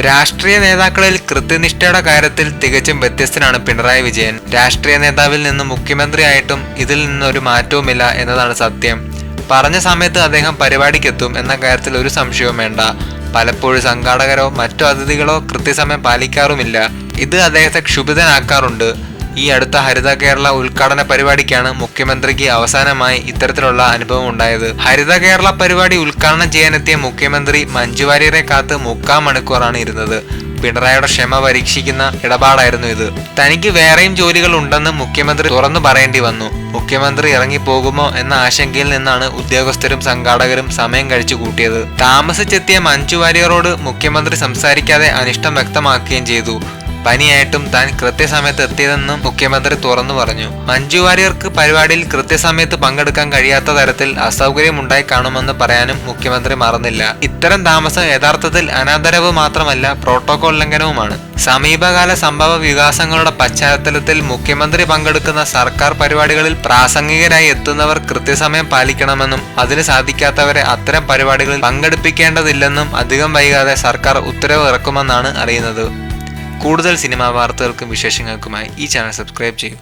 രാഷ്ട്രീയ നേതാക്കളിൽ കൃത്യനിഷ്ഠയുടെ കാര്യത്തിൽ തികച്ചും വ്യത്യസ്തനാണ് പിണറായി വിജയൻ. രാഷ്ട്രീയ നേതാവിൽ നിന്ന് മുഖ്യമന്ത്രിയായിട്ടും ഇതിൽ നിന്നൊരു മാറ്റവുമില്ല എന്നതാണ് സത്യം. പറഞ്ഞ സമയത്ത് അദ്ദേഹം പരിപാടിക്കെത്തും എന്ന കാര്യത്തിൽ ഒരു സംശയവും വേണ്ട. പലപ്പോഴും സംഘാടകരോ മറ്റു അതിഥികളോ കൃത്യസമയം പാലിക്കാറുമില്ല. ഇത് അദ്ദേഹത്തെ ക്ഷുഭിതനാക്കാറുണ്ട്. ഈ അടുത്ത ഹരിത കേരള ഉദ്ഘാടന പരിപാടിക്കാണ് മുഖ്യമന്ത്രിക്ക് അവസാനമായി ഇത്തരത്തിലുള്ള അനുഭവം ഉണ്ടായത്. ഹരിത കേരള പരിപാടി ഉദ്ഘാടനം ചെയ്യാനെത്തിയ മുഖ്യമന്ത്രി മഞ്ജു വാര്യരെ കാത്ത് മുക്കാൽ മണിക്കൂറാണ് ഇരുന്നത്. പിണറായിയുടെ ക്ഷമ പരീക്ഷിക്കുന്ന ഇടപാടായിരുന്നു ഇത്. തനിക്ക് വേറെയും ജോലികൾ ഉണ്ടെന്ന് മുഖ്യമന്ത്രി തുറന്നു പറയേണ്ടി വന്നു. മുഖ്യമന്ത്രി ഇറങ്ങിപ്പോകുമോ എന്ന ആശങ്കയിൽ നിന്നാണ് ഉദ്യോഗസ്ഥരും സംഘാടകരും സമയം കഴിച്ചു കൂട്ടിയത്. താമസിച്ചെത്തിയ മഞ്ജു വാര്യരോട് മുഖ്യമന്ത്രി സംസാരിക്കാതെ അനിഷ്ടം വ്യക്തമാക്കുകയും ചെയ്തു. പനിയായിട്ടും താൻ കൃത്യസമയത്ത് എത്തിയതെന്നും മുഖ്യമന്ത്രി തുറന്നു പറഞ്ഞു. മഞ്ജു വാര്യർക്ക് പരിപാടിയിൽ കൃത്യസമയത്ത് പങ്കെടുക്കാൻ കഴിയാത്ത തരത്തിൽ അസൗകര്യമുണ്ടായി കാണുമെന്ന് പറയാനും മുഖ്യമന്ത്രി മറന്നില്ല. ഇത്തരം താമസം യഥാർത്ഥത്തിൽ അനാദരവ് മാത്രമല്ല പ്രോട്ടോകോൾ ലംഘനവുമാണ്. സമീപകാല സംഭവ വികാസങ്ങളുടെ പശ്ചാത്തലത്തിൽ മുഖ്യമന്ത്രി പങ്കെടുക്കുന്ന സർക്കാർ പരിപാടികളിൽ പ്രാസംഗികരായി എത്തുന്നവർ കൃത്യസമയം പാലിക്കണമെന്നും അതിന് സാധിക്കാത്തവരെ അത്തരം പരിപാടികളിൽ പങ്കെടുപ്പിക്കേണ്ടതില്ലെന്നും അധികം വൈകാതെ സർക്കാർ ഉത്തരവ് ഇറക്കുമെന്നാണ് അറിയുന്നത്. കൂടുതൽ സിനിമാ വാർത്തകൾക്കും വിശേഷങ്ങൾക്കുമായി ഈ ചാനൽ സബ്സ്ക്രൈബ് ചെയ്യൂ.